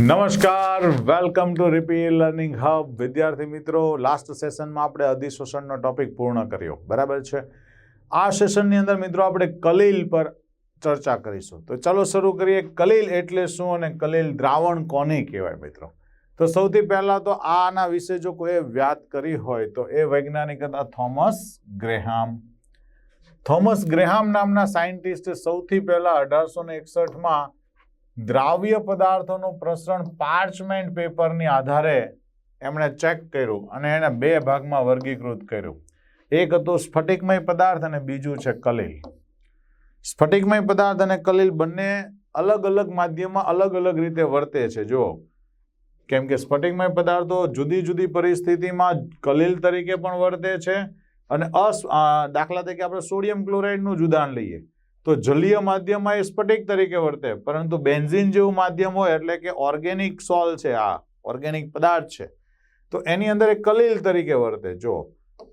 નમસ્કાર welcome to Ripi learning hub વિદ્યાર્થી મિત્રો લાસ્ટ સેશનમાં આપણે અધિશોષણનો ટોપિક પૂર્ણ કર્યો. બરાબર છે? આ સેશનની અંદર મિત્રો આપણે કલીલ પર ચર્ચા કરીશું. તો ચાલો શરૂ કરીએ. કલીલ એટલે શું અને કલીલ દ્રાવણ કોને કહેવાય મિત્રો? તો સૌથી પહેલાં તો આના વિશે જો કોઈએ વ્યાત કરી હોય તો એ વૈજ્ઞાનિક હતા થોમસ ગ્રેહામ. થોમસ ગ્રેહામ નામના સાયન્ટિસ્ટે સૌથી પહેલા અઢારસો ને એકસઠમાં દ્રાવ્ય પદાર્થોનું પ્રસરણ પાર્ચમેન્ટ પેપરની આધારે એમણે ચેક કર્યું અને એને બે ભાગમાં વર્ગીકૃત કર્યું. એક હતું સ્ફટિકમય પદાર્થ અને બીજું છે કલીલ. સ્ફટિકમય પદાર્થ અને કલીલ બંને અલગ અલગ માધ્યમમાં અલગ અલગ રીતે વર્તે છે. જો કેમ કે સ્ફટિકમય પદાર્થો જુદી જુદી પરિસ્થિતિમાં કલીલ તરીકે પણ વર્તે છે અને અસ દાખલા તરીકે આપણે સોડિયમ ક્લોરાઇડનું જ ઉદાહરણ લઈએ. તો જલીય માધ્યમમાં એ સ્ફટિક તરીકે વર્તે, પરંતુ બેન્ઝિન જેવું માધ્યમ હોય એટલે કે ઓર્ગેનિક સોલ છે આ, ઓર્ગેનિક પદાર્થ છે. તો એની અંદર એ કલીલ તરીકે વર્તે, જો.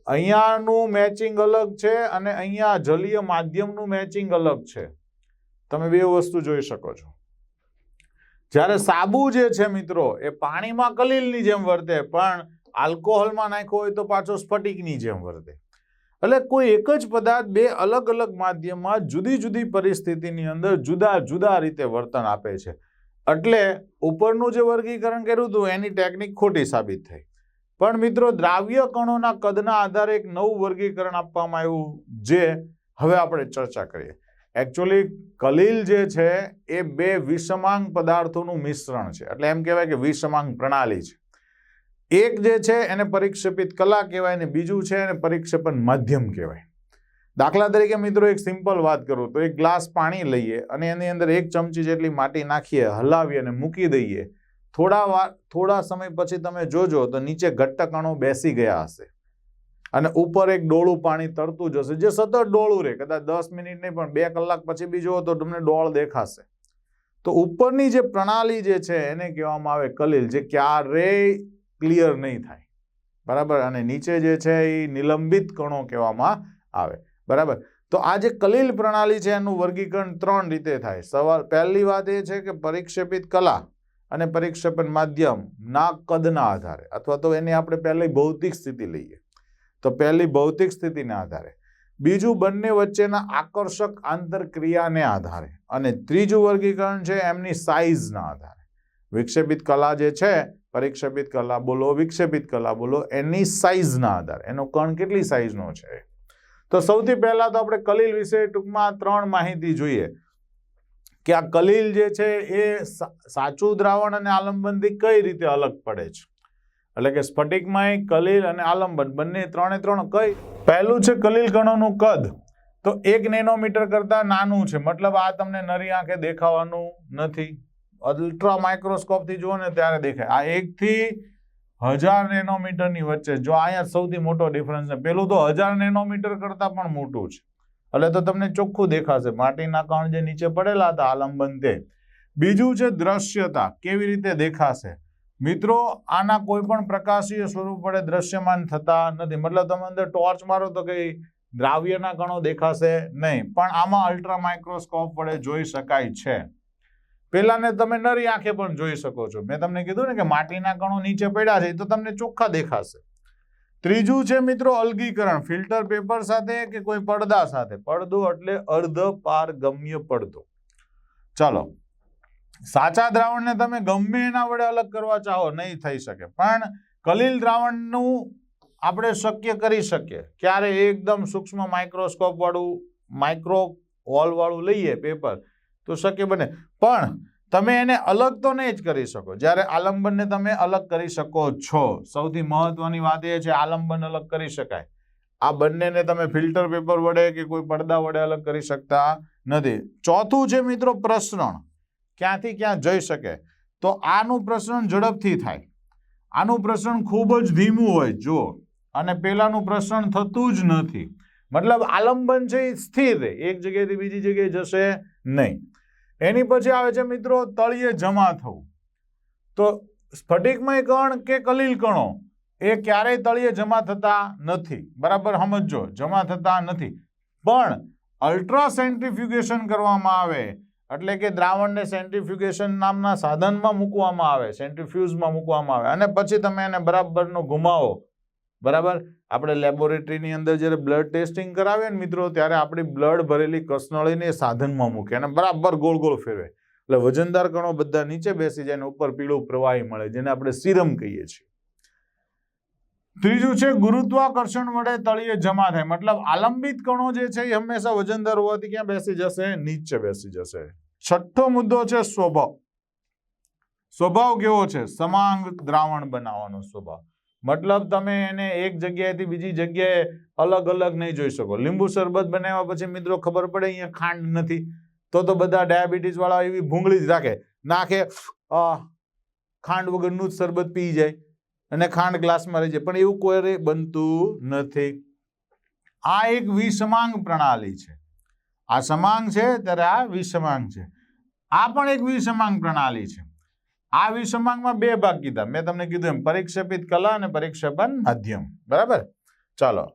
અહીંયાનું મેચિંગ અલગ છે અને અહીંયા જલીય માધ્યમનું મેચિંગ અલગ છે. તમે બે વસ્તુ જોઈ શકો છો. જ્યારે સાબુ જે છે મિત્રો, એ પાણીમાં કલીલની જેમ વર્તે, પણ આલ્કોહોલમાં નાખ્યો હોય તો પાછો સ્ફટિકની જેમ વર્તે. એટલે કોઈ એક જ પદાર્થ બે અલગ અલગ માધ્યમમાં જુદી જુદી પરિસ્થિતિની અંદર જુદા જુદા રીતે વર્તન આપે છે. એટલે ઉપરનું જે વર્ગીકરણ કર્યું હતું, એની ટેકનિક ખોટી સાબિત થઈ. પણ મિત્રો, દ્રાવ્ય કણોના કદના આધારે એક નવું વર્ગીકરણ આપવામાં આવ્યું, જે હવે આપણે ચર્ચા કરીએ. એકચ્યુઅલી કલીલ જે છે, એ બે વિષમાંગ પદાર્થોનું મિશ્રણ છે. એટલે એમ કહેવાય કે વિષમાંગ પ્રણાલી છે. એક જે છે એને પરિક્ષેપિત કલા કહેવાય ને બીજું છે એને પરિક્ષેપણ માધ્યમ કહેવાય. દાખલા તરીકે મિત્રો એક સિમ્પલ વાત કરું તો એક ગ્લાસ પાણી લઈએ અને એની અંદર એક ચમચી જેટલી માટી નાખીએ, હલાવીએ અને મૂકી દઈએ. થોડા વાર, થોડા સમય પછી તમે જોજો તો નીચે ઘટ્ટકણો બેસી ગયા હશે. અને ઉપર એક ડોળું પાણી તરતું જશે જે સતત ડોળું રહે. કદાચ દસ મિનિટ નહીં, પણ બે કલાક પછી બી જુઓ તો તમને ડોળ દેખાશે. તો ઉપરની જે પ્રણાલી જે છે એને કહેવામાં આવે કલીલ, જે ક્યારેય ક્લિયર નહીં થાય. બરાબર? અને નીચે જે છે એ નિલંબિત કણો કહેવામાં આવે. બરાબર? તો આ જે કલીલ પ્રણાલી છે એનું વર્ગીકરણ ત્રણ રીતે થાય. સવાલ, પહેલી વાત એ છે કે પરિક્ષેપિત કલા અને પરિક્ષેપણ માધ્યમ ના કદના આધારે, અથવા તો એની આપણે પહેલી ભૌતિક સ્થિતિ લઈએ. તો પહેલી ભૌતિક સ્થિતિના આધારે. બીજું બંને વચ્ચેના આકર્ષક આંતરક્રિયાને આધારે. અને ત્રીજું વર્ગીકરણ છે એમની સાઇઝના આધારે. વિક્ષેપિત કલા જે છે પરિક્ષેપિત કલા બોલો, વિક્ષેપિત કલા બોલો, એની સાઇઝના આધાર, એનો કણ કેટલી સાઇઝનો છે? તો સૌથી પહેલાં તો આપણે કલીલ વિશે ટૂંકમાં ત્રણ માહિતી જોઈએ. કે આ કલીલ જે છે એ સાચું દ્રાવણ અને આલંબનથી કઈ રીતે અલગ પડે છે? એટલે કે સ્ફટિકમાં કલીલ અને આલંબન બંને ત્રણે ત્રણ કઈ? પહેલું છે કલીલ કણોનું કદ. તો એક નેનોમીટર કરતાં નાનું છે. મતલબ આ તમને નરી આંખે દેખાવાનું નથી. અલ્ટ્રા માઇક્રોસ્કોપથી જુઓ ને ત્યારે દેખાય. આ એકથી હજાર નેનોમીટરની વચ્ચે જો અહીંયા સૌથી મોટો ડિફરન્સ છે. પેલું તો હજાર નેનોમીટર કરતાં પણ મોટું છે. એટલે તો તમને ચોખ્ખું દેખાશે. માટીના કણ જે નીચે પડેલા હતા આલંબન તે. બીજું છે દ્રશ્યતા. કેવી રીતે દેખાશે? મિત્રો, આના કોઈ પણ પ્રકાશીય સ્વરૂપ વડે દ્રશ્યમાન થતા નથી. મતલબ તમે અંદર ટોર્ચ મારો તો કંઈ દ્રાવ્યના કણો દેખાશે નહીં. પણ આમાં અલ્ટ્રા માઇક્રોસ્કોપ વડે જોઈ શકાય છે. પેલાને તમે નરી આંખે પણ જોઈ શકો છો. મેં તમને કીધું ને કે માટીના કણો નીચે પડ્યા છે તો તમને ચોખ્ખા દેખાશે. ત્રીજું છે મિત્રો અલગીકરણ, ફિલ્ટર પેપર સાથે કે કોઈ પડદા સાથે? પડદો એટલે અર્ધ પારગમ્ય પડદો. ચાલો. સાચા દ્રાવણને તમે ગમે એના વડે અલગ કરવા ચાહો, નહીં થઈ શકે. પણ કલીલ દ્રાવણનું આપણે શક્ય કરી શકીએ. ક્યારે એકદમ સૂક્ષ્મ માઇક્રોસ્કોપ વાળું માઇક્રો હોલ લઈએ પેપર તો શક્ય બને. પણ તમે એને અલગ તો નહીં જ કરી શકો. જ્યારે આલંબનને તમે અલગ કરી શકો છો. સૌથી મહત્વની વાત એ છે, આલંબન અલગ કરી શકાય. આ બંનેને તમે ફિલ્ટર પેપર વડે કે કોઈ પડદા વડે અલગ કરી શકતા નથી. ચોથું છે મિત્રો પ્રસરણ. ક્યાંથી ક્યાં જઈ શકે? તો આનું પ્રસરણ ઝડપથી થાય. આનું પ્રસરણ ખૂબ જ ધીમું હોય, જુઓ. અને પહેલાંનું પ્રસરણ થતું જ નથી. મતલબ આલંબન છે એ સ્થિર એક જગ્યાએથી બીજી જગ્યાએ જશે નહીં. એની પછી આવે છે મિત્રો, તળિયે જમા થવું. તો સ્ફટિકમય કણ કે કલીલ કણો, એ ક્યારેય તળિયે જમા થતા નથી. બરાબર સમજો જમા થતા નથી. પણ અલ્ટ્રા સેન્ટ્રીફ્યુગેશન કરવામાં આવે, એટલે કે દ્રાવણને સેન્ટ્રીફ્યુગેશન નામના સાધનમાં મૂકવામાં આવે સેન્ટ્રીફ્યુઝમાં મૂકવામાં આવે. અને પછી તમે એને બરાબરનો ઘુમાવો બરાબર? આપણે લેબોરેટરીની અંદર જ્યારે બ્લડ ટેસ્ટિંગ કરાવીએ ને મિત્રો, ત્યારે આપણી બ્લડ ભરેલી કસનળીને સાધનમાં મૂકે અને બરાબર ગોળ ગોળ ફેરવે. એટલે વજનદાર કણો બધા નીચે બેસી જાય અને ઉપર પીળું પ્રવાહી મળે, જેને આપણે સિરમ કહીએ છીએ. ત્રીજું છે, ગુરુત્વાકર્ષણ વડે તળિયે જમા થાય. મતલબ આલંબિત કણો જે છે એ હંમેશા વજનદાર હોવાથી ક્યાં બેસી જશે? નીચે બેસી જશે. છઠ્ઠો મુદ્દો છે, સ્વભાવ. સ્વભાવ કેવો છે? સમાંગ દ્રાવણ બનાવવાનો સ્વભાવ. મતલબ તમે એને એક જગ્યાએથી બીજી જગ્યાએ અલગ અલગ નહીં જોઈ શકો. લીંબુ શરબત બનાવ્યા પછી મિત્રો ખબર પડે અહીંયા ખાંડ નથી. તો તો બધા ડાયાબિટીસ વાળા એવી ભૂંગળી જ રાખે. નાખે ખાંડ વગરનું જ શરબત પી જાય અને ખાંડ ગ્લાસમાં રહી જાય. પણ એવું કોઈ બનતું નથી. આ એક વિસમાંગ પ્રણાલી છે. આ સમાંગ છે ત્યારે આ વિસમાંગ છે. આ પણ એક વિસમાંગ પ્રણાલી છે. આ વિસમાંગમાં બે ભાગ કીધા. મેં તમને કીધું એમ, પરીક્ષેપિત કલા અને પરીક્ષેપન માધ્યમ. બરાબર? ચાલો.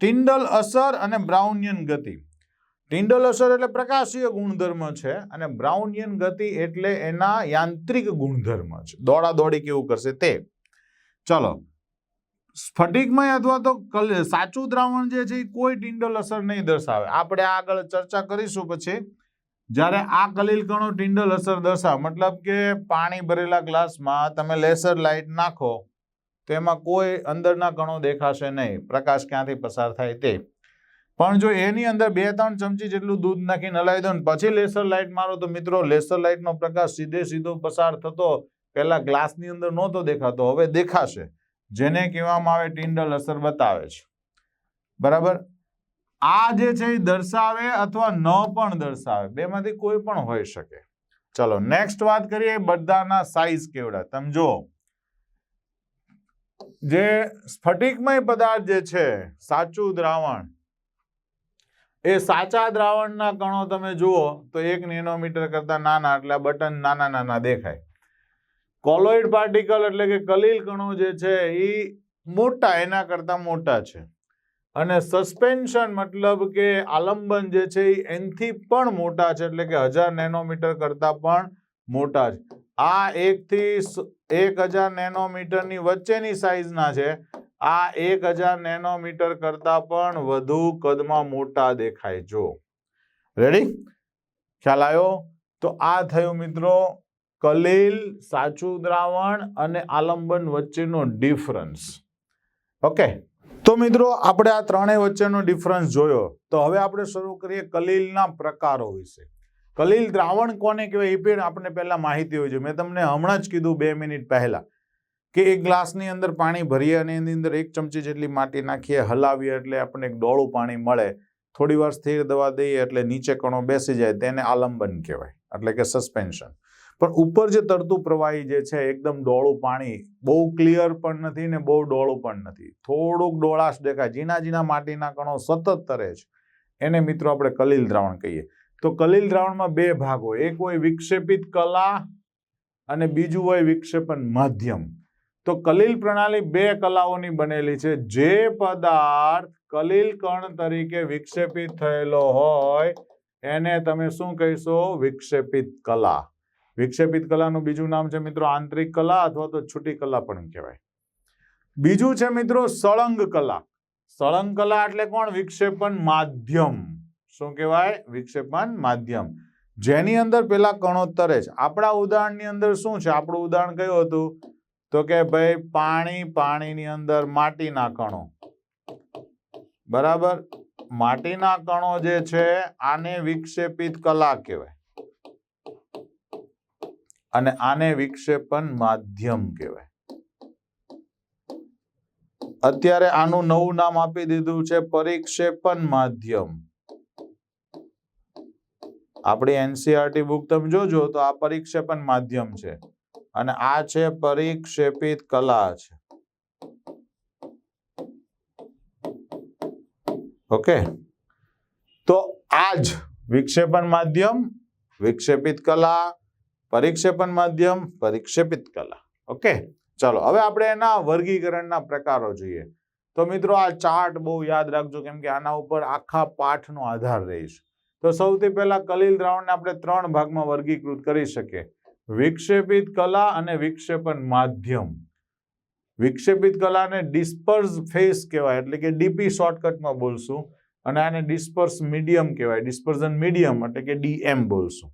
ટિન્ડલ અસર અને બ્રાઉનિયન ગતિ. ટિન્ડલ અસર એટલે પ્રકાશીય ગુણધર્મ છે અને બ્રાઉનિયન ગતિ એટલે એના યાંત્રિક ગુણધર્મ છે. દોડા દોડી કેવું કરશે તે. ચલો. સ્ફટિકમાં અથવા તો સાચું દ્રાવણ જે છે એ કોઈ ટિન્ડલ અસર નહીં દર્શાવે. આપણે આગળ ચર્ચા કરીશું પછી. જ્યારે આ કલીલ કણો ટિન્ડલ અસર દર્શાવે મતલબ કે પાણી ભરેલા ગ્લાસમાં તમે લેસર લાઇટ નાખો, તો એમાં કોઈ અંદરના કણો દેખાશે નહીં. પ્રકાશ ક્યાંથી પસાર થાય તે. પણ જો એની અંદર બે ત્રણ ચમચી જેટલું દૂધ નાખીને હલાવી દો ને પછી લેસર લાઇટ મારો, તો મિત્રો લેસર લાઇટનો પ્રકાશ સીધે સીધો પસાર થતો પહેલાં ગ્લાસની અંદર નહોતો દેખાતો, હવે દેખાશે. જેને કહેવામાં આવે ટિન્ડલ અસર બતાવે છે. બરાબર? આ જે છે એ દર્શાવે અથવા ન પણ દર્શાવે. બેમાંથી કોઈ પણ હોઈ શકે. ચલો નેક્સ્ટ વાત કરીએ બધાના સાઈઝ કેવડા. તમે જુઓ. જે સ્ફટિકમય પદાર્થ જે છે, સાચું દ્રાવણ, એ સાચા દ્રાવણના કણો તમે જુઓ તો એક નેનોમીટર કરતા નાના, એટલે બટન નાના નાના દેખાય. કોલોઇડ પાર્ટિકલ એટલે કે કલીલ કણો જે છે એ મોટા, એના કરતા મોટા છે. અને સસ્પેન્શન મતલબ કે આલંબન જે છે એ એનથી પણ મોટા છે, એટલે કે હજાર નેનોમીટર કરતાં પણ મોટા છે. આ એકથી એક હજાર નેનોમીટરની વચ્ચેની સાઇઝના છે. આ એક હજાર નેનોમીટર કરતાં પણ વધુ કદમાં મોટા દેખાય. જો રેડી ખ્યાલ આવ્યો? તો આ થયું મિત્રો કલીલ, સાચું દ્રાવણ અને આલંબન વચ્ચેનો ડિફરન્સ ઓકે તો મિત્રો, આપણે આ ત્રણેય વચ્ચેનો ડિફરન્સ જોયો. તો હવે આપણે શરૂ કરીએ કલીલના પ્રકારો વિશે. કલીલ દ્રાવણ કોને કહેવાય એ પણ આપણે પહેલાં માહિતી હોય છે. મેં તમને હમણાં જ કીધું બે મિનિટ પહેલાં કે એક ગ્લાસની અંદર પાણી ભરીએ અને એની અંદર એક ચમચી જેટલી માટી નાખીએ, હલાવીએ એટલે આપણને એક ડોળું પાણી મળે. થોડી વાર સ્થિર દવા દઈએ એટલે નીચે કણો બેસી જાય, તેને આલંબન કહેવાય. એટલે કે સસ્પેન્શન પણ ઉપર જે તરતું પ્રવાહી જે છે, એકદમ ડોળું પાણી, બહુ ક્લિયર પણ નથી ને બહુ ડોળું પણ નથી. થોડુંક ડોળાશ દેખાય. ઝીણા ઝીણા માટીના કણો સતત તરે છે. એને મિત્રો આપણે કલીલ દ્રાવણ કહીએ. તો કલીલ દ્રાવણમાં બે ભાગ એક હોય વિક્ષેપિત કલા અને બીજું હોય વિક્ષેપન માધ્યમ. તો કલીલ પ્રણાલી બે કલાઓની બનેલી છે. જે પદાર્થ કલીલ કણ તરીકે વિક્ષેપિત થયેલો હોય, એને તમે શું કહીશો? વિક્ષેપિત કલા. વિક્ષેપિત કલાનું બીજું નામ છે મિત્રો આંતરિક કલા અથવા તો છૂટી કલા પણ કહેવાય. બીજું છે મિત્રો સળંગ કલા. સળંગ કલા એટલે કોણ? વિક્ષેપન માધ્યમ. શું કહેવાય? વિક્ષેપન માધ્યમ. જેની અંદર પેલા કણોત્તરે જ. આપણા ઉદાહરણની અંદર શું છે? આપણું ઉદાહરણ કયું હતું? તો કે ભાઈ પાણી પાણીની અંદર માટીના કણો. બરાબર? માટીના કણો જે છે આને વિક્ષેપિત કલા કહેવાય. અને આને વિક્ષેપણ માધ્યમ કહેવાય. અત્યારે આનું નવું નામ આપી દીધું છે પરિક્ષેપણ માધ્યમ. આપણી એનસીઆરટી બુક તમે જોજો તો આ પરિક્ષેપણ માધ્યમ છે. અને આ છે પરિક્ષેપિત કલા છે. ઓકે તો આ જ વિક્ષેપણ માધ્યમ, વિક્ષેપિત કલા પરિક્ષેપણ માધ્યમ, પરિક્ષેપિત કલા. ઓકે? ચાલો, હવે આપણે એના વર્ગીકરણના પ્રકારો જોઈએ. તો મિત્રો, આ ચાર્ટ બહુ યાદ રાખજો, કેમ કે આના ઉપર આખા પાઠનો આધાર રહીશ. તો સૌથી પહેલા કલિલ દ્રાવણને આપણે ત્રણ ભાગમાં વર્ગીકૃત કરી શકીએ. વિક્ષેપિત કલા અને વિક્ષેપણ માધ્યમ. વિક્ષેપિત કલાને ડિસ્પર્સ ફેસ કહેવાય, એટલે કે ડીપી શોર્ટકટમાં બોલશું. અને આને ડિસ્પર્સ મીડિયમ કહેવાય, ડિસ્પર્ઝન મીડિયમ, એટલે કે ડીએમ બોલશું.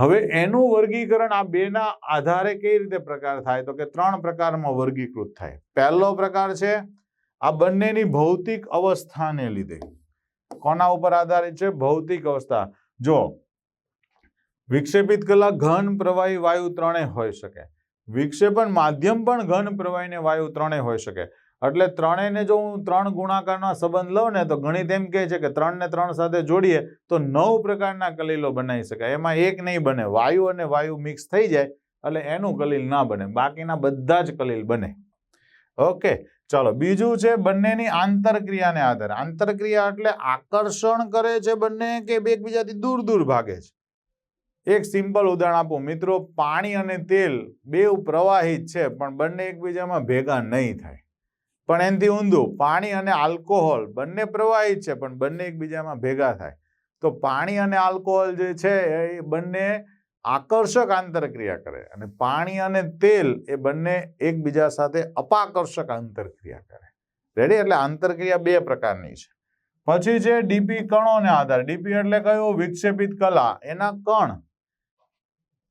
હવે એનું વર્ગીકરણ આ બેના આધારે કઈ રીતે પ્રકાર થાય? તો કે ત્રણ પ્રકારમાં વર્ગીકૃત થાય. પહેલો પ્રકાર છે, આ બંનેની ભૌતિક અવસ્થાને લીધે. કોના ઉપર આધારિત છે? ભૌતિક અવસ્થા. જો, વિક્ષેપિત કલા ઘન પ્રવાહી વાયુ ત્રણેય હોઈ શકે. વિક્ષેપણ માધ્યમ પણ ઘન પ્રવાહી ને વાયુ ત્રણેય હોઈ શકે. એટલે ત્રણેયને જો હું ત્રણ ગુણાકારનો સંબંધ લઉં ને, તો ગણિત એમ કહે છે કે ત્રણને ત્રણ સાથે જોડીએ, તો નવ પ્રકારના કલીલો બનાવી શકાય. એમાં એક નહીં બને, વાયુ અને વાયુ મિક્સ થઈ જાય, એટલે એનું કલીલ ના બને. બાકીના બધા જ કલીલ બને. ઓકે, ચાલો, બીજું છે બંનેની આંતરક્રિયાને આધારે. આંતરક્રિયા એટલે આકર્ષણ કરે છે બંને કે એકબીજાથી દૂર દૂર ભાગે છે? એક સિમ્પલ ઉદાહરણ આપું. મિત્રો, પાણી અને તેલ બે પ્રવાહિત છે, પણ બંને એકબીજામાં ભેગા નહીં થાય. પણ એનાથી ઊંધું. પાણી અને આલ્કોહોલ બંને પ્રવાહિત છે, પણ બંને એકબીજામાં ભેગા થાય. તો પાણી અને આલ્કોહોલ જે છે, એ બંને આકર્ષક આંતરક્રિયા કરે. અને પાણી અને તેલ એ બંને એકબીજા સાથે અપાકર્ષક આંતરક્રિયા કરે. રેડી એટલે આંતરક્રિયા બે પ્રકારની છે. પછી છે ડીપી કણોને આધાર. ડીપી એટલે કયો? વિક્ષેપિત કલા. એના કણ.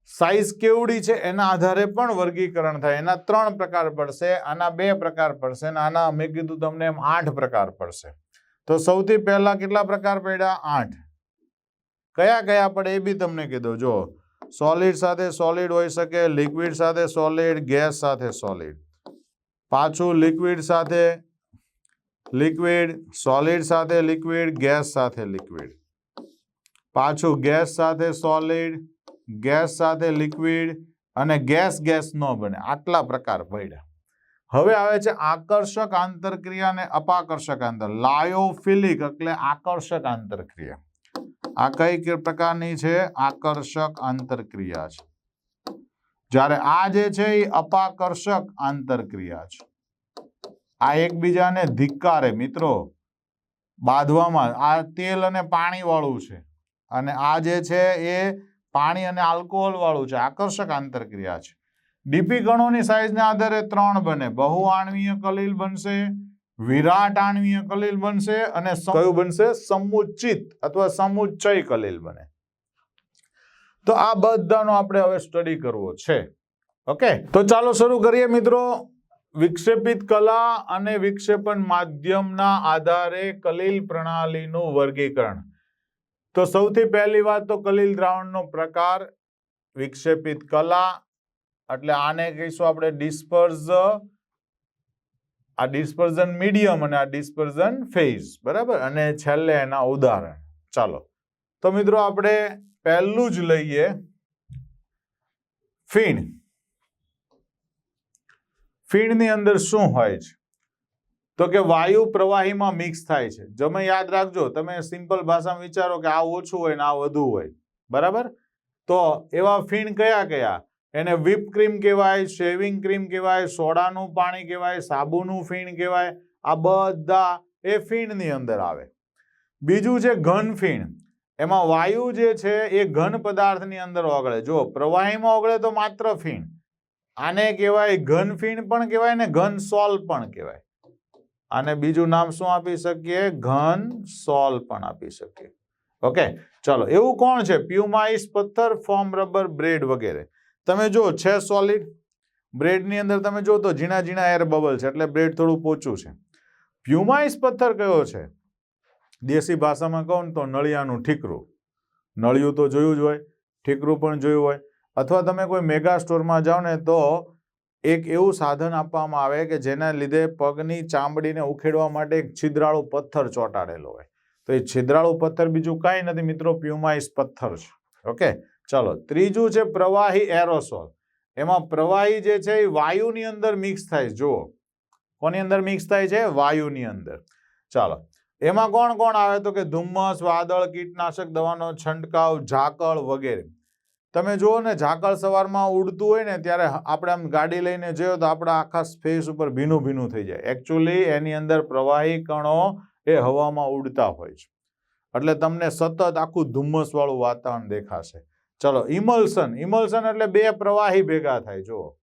સાઈઝ કેવડી છે એના આધારે પણ વર્ગીકરણ થાય. એના ત્રણ પ્રકાર પડશે, આના બે પ્રકાર પડશે અને આના, મેં કીધું તમને એમ, આઠ પ્રકાર પડશે. તો સૌથી પહેલા કેટલા પ્રકાર પડ્યા? આઠ. કયા કયા પડે એ બી તમને કીધું જો સોલિડ સાથે સોલિડ હોઈ શકે લિક્વિડ સાથે સોલિડ ગેસ સાથે સોલિડ પાછું લિક્વિડ સાથે લિક્વિડ સોલિડ સાથે લિક્વિડ ગેસ સાથે લિક્વિડ પાછું ગેસ સાથે સોલિડ ગેસ સાથે લિક્વિડ અને ગેસ ગેસ ન બને, આટલા પ્રકાર પડ્યા. હવે આવે છે આકર્ષક આંતરક્રિયા અને અપાકર્ષક આંતર, લાયોફિલિક એટલે આકર્ષક આંતરક્રિયા. આ કઈ પ્રકારની છે? આકર્ષક આંતરક્રિયા છે. જ્યારે આ જે છે એ અપાકર્ષક આંતરક્રિયા છે. આ એકબીજાને ધિક્કારે, મિત્રો. બાંધવામાં આ તેલ અને પાણી વાળું છે. અને આ જે છે એ પાણી અને આલ્કોહોલ વાળું છે, આકર્ષક આંતરક્રિયા છે. ડીપી કણોની સાઈઝને આધારે ત્રણ બને. બહુ આણવીય કલીલ બનશે, વિરાટ આણવીય કલીલ બનશે અને કયું બનશે? સમુચિત અથવા સમુચ્ચય કલીલ બને. તો આ બધાનો આપણે હવે સ્ટડી કરવો છે. ઓકે તો ચાલો શરૂ કરીએ મિત્રો. વિક્ષેપિત કલા અને વિક્ષેપણ માધ્યમના આધારે કલીલ પ્રણાલીનું વર્ગીકરણ. તો સૌથી પહેલી વાત તો કલીલ દ્રાવણનો પ્રકાર વિક્ષેપિત કલા. એટલે આને કહીશું આપણે ડિસ્પર્ઝ. આ ડિસ્પર્ઝન મીડિયમ અને આ ડિસ્પર્ઝન ફેઝ. બરાબર? અને છેલ્લે એના ઉદાહરણ. ચાલો. તો મિત્રો આપણે પહેલું જ લઈએ. ફીણ. ફીણની અંદર શું હોય છે? તો કે વાયુ પ્રવાહીમાં મિક્સ થાય છે. જમે યાદ રાખજો, તમે સિમ્પલ ભાષામાં વિચારો કે આ ઓછું હોય ને આ વધુ હોય. બરાબર? તો એવા ફીણ કયા કયા? એને whipped ક્રીમ કહેવાય શેવિંગ ક્રીમ કહેવાય, સોડાનું પાણી કહેવાય, સાબુનું ફીણ કહેવાય, આ બધા એ ફીણની અંદર આવે. બીજું છે ઘન ફીણ. એમાં વાયુ જે છે એ ઘન પદાર્થની અંદર ઓગળે. જો પ્રવાહીમાં ઓગળે તો માત્ર ફીણ. આને કહેવાય ઘન ફીણ પણ કહેવાય ને ઘન સોલ પણ કહેવાય. આને બીજું નામ શું આપી શકીએ? ઘન સોલ પણ આપી શકીએ. ઓકે, ચલો, એવું કોણ છે? પ્યુમાઇસ, પથ્થર, ફોર્મ, રબર, બ્રેડ વગેરે. તમે જો છે સોલિડ બ્રેડની અંદર તમે જો તો ઝીણા ઝીણા એર બબલ છે, એટલે બ્રેડ થોડું પોચું છે. પ્યુમાઇસ, પથ્થર કયો છે? દેશી ભાષામાં કહું તો નળિયાનું ઠીકરું. નળિયું તો જોયું જ હોય, ઠીકરું પણ જોયું હોય. અથવા તમે કોઈ મેગા સ્ટોરમાં જાઓ ને તો એક એવું સાધન આપવામાં આવે કે જેના લીધે પગની ચામડીને ઉખેડવા માટે એક છિદ્રાળુ પથ્થર ચોંટાડેલો હોય. તો એ છિદ્રાળુ પથ્થર બીજું કાંઈ નથી મિત્રો, પ્યુમાઇસ પથ્થર છે. ઓકે? ચલો, ત્રીજું છે પ્રવાહી એરોસોલ. એમાં પ્રવાહી જે છે એ વાયુની અંદર મિક્સ થાય. જુઓ. કોની અંદર મિક્સ થાય છે? વાયુની અંદર. ચાલો, એમાં કોણ કોણ આવે? તો કે ધુમ્મસ, વાદળ, કીટનાશક, દવાનો છંટકાવ, ઝાકળ વગેરે. તમે જુઓ ને, ઝાકળ સવારમાં ઉડતું હોય ને, ત્યારે આપણે આમ ગાડી લઈને જઈએ તો આપણા આખા સ્પેસ ઉપર ભીનું ભીનું થઈ જાય. એકચ્યુઅલી એની અંદર પ્રવાહી કણો એ હવામાં ઉડતા હોય છે. એટલે તમને સતત આખું ધુમ્મસવાળું વાતાવરણ દેખાશે. ચલો, ઇમલ્સન. ઇમલ્સન એટલે બે પ્રવાહી ભેગા થાય, જુઓ.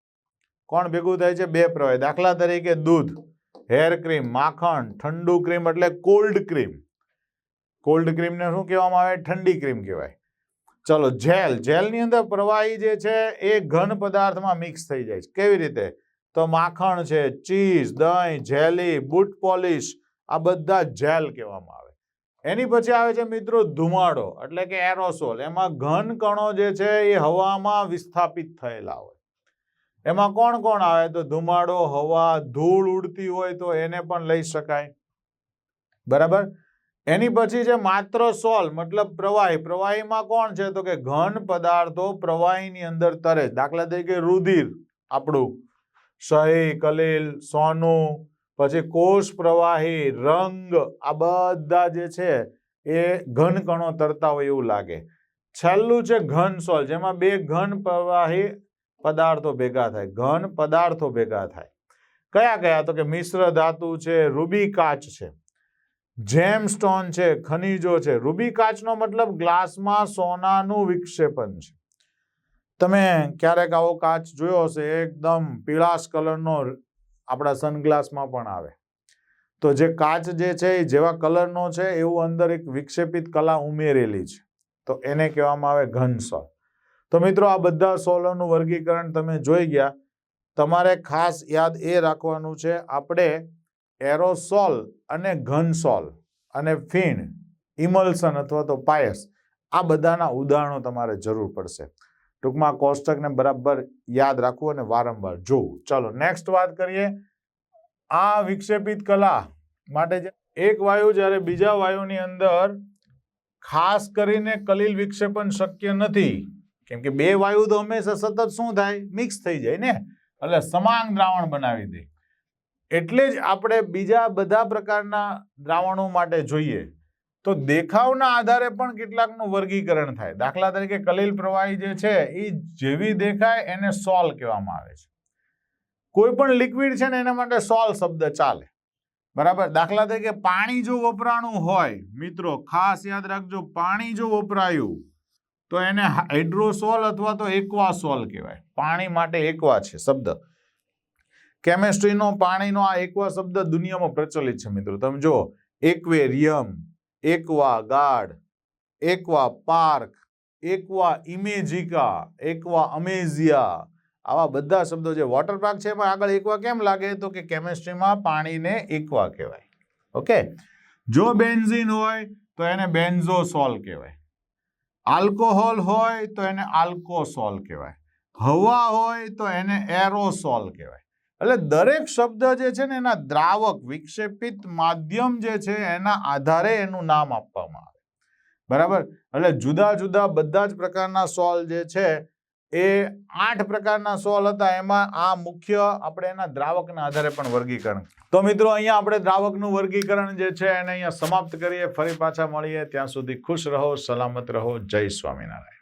કોણ ભેગું થાય છે? બે પ્રવાહી. દાખલા તરીકે દૂધ હેર ક્રીમ માખણ, ઠંડુ ક્રીમ એટલે કોલ્ડ ક્રીમ કોલ્ડ ક્રીમને શું કહેવામાં આવે? ઠંડી ક્રીમ કહેવાય. ચલો, જેલ. જેલની અંદર પ્રવાહી જે છે, એ ઘન પદાર્થમાં મિક્સ થઈ જાય છે. કેવી રીતે? તો માખણ છે, ચીઝ, દહીં, જેલી, બૂટ પોલિશ, આ બધા જેલ કહેવામાં આવે. એની પછી આવે છે મિત્રો ધુમાડો, એટલે કે એરોસોલ. એમાં ઘન કણો જે છે, એ હવામાં વિસ્થાપિત થયેલા હોય. એમાં કોણ કોણ આવે? તો ધુમાડો, હવા, ધૂળ ઉડતી હોય તો એને પણ લઈ શકાય. બરાબર? એની પછી છે માત્ર સોલ, મતલબ પ્રવાહી. પ્રવાહીમાં કોણ છે? તો કે ઘન પદાર્થો પ્રવાહીની અંદર તરે. દાખલા તરીકે રુધિર આપણું. સહી, કલીલ, સોનું, પછી કોષ પ્રવાહી, રંગ, આ બધા જે છે એ ઘન કણો તરતા હોય એવું લાગે. છેલ્લું છે ઘન સોલ, જેમાં બે ઘન પ્રવાહી પદાર્થો ભેગા થાય. ઘન પદાર્થો ભેગા થાય. કયા કયા? તો કે મિશ્ર ધાતુ છે, રૂબી કાચ છે. જેમ સ્ટોન છે, ખનીજો છે રૂબી કાચનો મતલબ ગ્લાસમાં સોનાનું વિક્ષેપન છે. તમે ક્યારેક આવો કાચ જોયો હશે, એકદમ પીળાશ કલરનો આપણા સનગ્લાસમાં પણ આવે. તો જે કાચ જે છે, એ જેવા કલરનો છે, એવું અંદર એક વિક્ષેપિત કલા ઉમેરેલી છે. તો એને કહેવામાં આવે ઘન સોલ તો મિત્રો આ બધા સોલોનું વર્ગીકરણ તમે જોઈ ગયા. તમારે ખાસ યાદ એ રાખવાનું છે, આપણે એરોસોલ અને ઘનસોલ અને ફીણ, ઇમલ્સન અથવા તો પાયસ, આ બધાના ઉદાહરણો તમારે જરૂર પડશે. ટૂંકમાં કોષ્ટકને બરાબર યાદ રાખવું અને વારંવાર જોવું. ચલો નેક્સ્ટ વાત કરીએ. આ વિક્ષેપિત કલા માટે એક વાયુ જ્યારે બીજા વાયુની અંદર ખાસ કરીને કલીલ વિક્ષેપન શક્ય નથી. કેમ કે બે વાયુ તો હંમેશા સતત શું થાય? મિક્સ થઈ જાય ને? એટલે સમાંગ દ્રાવણ બનાવી દે. એટલે જ આપણે બીજા બધા પ્રકારના દ્રાવણો માટે જોઈએ, તો દેખાવના આધારે પણ કેટલાકનું વર્ગીકરણ થાય. દાખલા તરીકે કલીલ પ્રવાહી જે છે એ જેવી દેખાય એને સોલ કહેવામાં આવે છે. કોઈ પણ લિક્વિડ છે ને એના માટે સોલ શબ્દ ચાલે. બરાબર? દાખલા તરીકે પાણી જો વપરાણું હોય, મિત્રો, ખાસ યાદ રાખજો, પાણી જો વપરાયું, તો એને હાઇડ્રોસોલ અથવા તો એકવા સોલ કહેવાય. પાણી માટે એકવા છે, શબ્દ. કેમેસ્ટ્રીનો પાણીનો આ એકવા શબ્દ દુનિયામાં પ્રચલિત છે મિત્રો. તમે જો aquarium, Aquaguard aqua park, aqua Imagica, aqua Amazia આવા બધા શબ્દો જે વોટર પાર્ક છે એમાં આગળ એકવા કેમ લાગે? તો કે કેમેસ્ટ્રીમાં પાણીને એકવા કહેવાય. ઓકે? જો બેન્ઝિન હોય, તો એને બેન્ઝોસોલ કહેવાય. આલ્કોહોલ હોય, તો એને આલ્કોસોલ કહેવાય. હવા હોય, તો એને એરોસોલ કહેવાય. એટલે દરેક શબ્દ જે છે ને એના દ્રાવક વિક્ષેપિત માધ્યમ જે છે એના આધારે એનું નામ આપવામાં આવે. બરાબર? એટલે જુદા જુદા બધા જ પ્રકારના સોલ જે છે એ આઠ પ્રકારના સોલ હતા. એમાં આ મુખ્ય આપણે એના દ્રાવકના આધારે પણ વર્ગીકરણ. તો મિત્રો અહીંયા આપણે દ્રાવકનું વર્ગીકરણ જે છે એને અહીંયા સમાપ્ત કરીએ. ફરી પાછા મળીએ. ત્યાં સુધી ખુશ રહો સલામત રહો. જય સ્વામિનારાયણ.